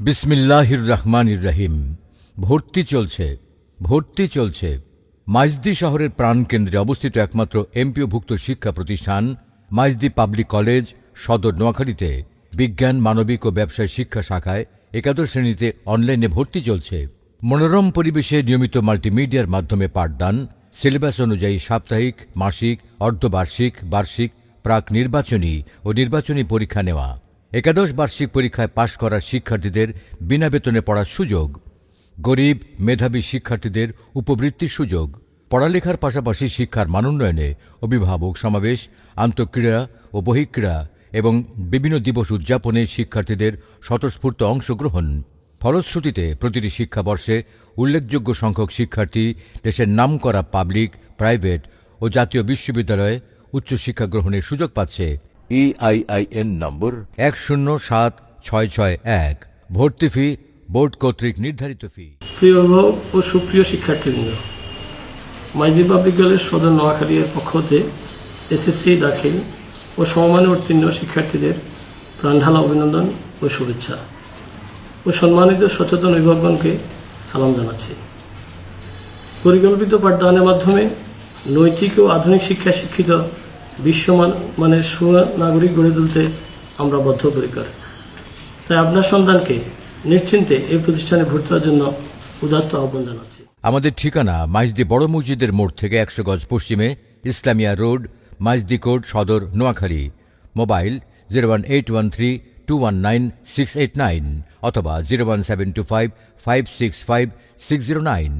বিসমিল্লাহির রহমান রহিম ভর্তি চলছে ভর্তি চলছে। মাইজদি শহরের প্রাণকেন্দ্রে অবস্থিত একমাত্র এমপিওভুক্ত শিক্ষা প্রতিষ্ঠান, মাইজদি পাবলিক কলেজ, সদর নোয়াখালীতে বিজ্ঞান, মানবিক ও ব্যবসায় শিক্ষা শাখায় একাদশ শ্রেণীতে অনলাইনে ভর্তি চলছে। মনোরম পরিবেশে নিয়মিত মাল্টিমিডিয়ার মাধ্যমে পাঠদান, সিলেবাস অনুযায়ী সাপ্তাহিক, মাসিক, অর্ধবার্ষিক, বার্ষিক, প্রাক নির্বাচনী ও নির্বাচনী পরীক্ষা নেওয়া। একাদশ বার্ষিক পরীক্ষায় পাশ করা শিক্ষার্থীদের বিনা বেতনে পড়ার সুযোগ। গরিব, মেধাবী শিক্ষার্থীদের উপবৃত্তির সুযোগ। পড়ালেখার পাশাপাশি শিক্ষার মানোন্নয়নে অভিভাবক সমাবেশ, আন্তঃক্রীড়া ও বহিক্রীড়া এবং বিভিন্ন দিবস উদযাপনে শিক্ষার্থীদের স্বতঃস্ফূর্ত অংশগ্রহণ। ফলশ্রুতিতে প্রতিটি শিক্ষাবর্ষে উল্লেখযোগ্য সংখ্যক শিক্ষার্থী দেশের নামকরা পাবলিক, প্রাইভেট ও জাতীয় বিশ্ববিদ্যালয়ে উচ্চশিক্ষা গ্রহণের সুযোগ পাচ্ছে। ইআইআইএন নম্বর এক শূন্য সাত ছয় ছয় এক। ভর্তি ফি বোর্ড কর্তৃক নির্ধারিত ফি। প্রিয় অভিভাবক ও সুপ্রিয় শিক্ষার্থীবৃন্দ মাইজি পাবলিক কলেজ সদর নোয়াখালী এর পক্ষ হতে এসএসসি দাখিল ও সমমানে উত্তীর্ণ শিক্ষার্থীদের প্রাণঢালা অভিনন্দন ও শুভেচ্ছা ও সম্মানিত সচেতন অভিভাবকগণকে সালাম জানাচ্ছি। পরিকল্পিত পাঠদানের মাধ্যমে নৈতিক ও আধুনিক শিক্ষায় শিক্ষিত বিশ্বমান মানের সুনাগরিক গড়ে তুলতে আমরা বদ্ধপরিকর। তাই আপনার সন্তানকে নিশ্চিন্তে এই প্রতিষ্ঠানে ভর্তি হওয়ার জন্য উদাত্ত আহ্বান জানাচ্ছি। আমাদের ঠিকানা মাইজদি বড় মসজিদের মোড় থেকে একশো গজ পশ্চিমে Islamia road, Maijdee court Sadar, Noakhali. Mobile zero one eight one three two one nine six eight nine অথবা zero one seven two five five six five six zero nine.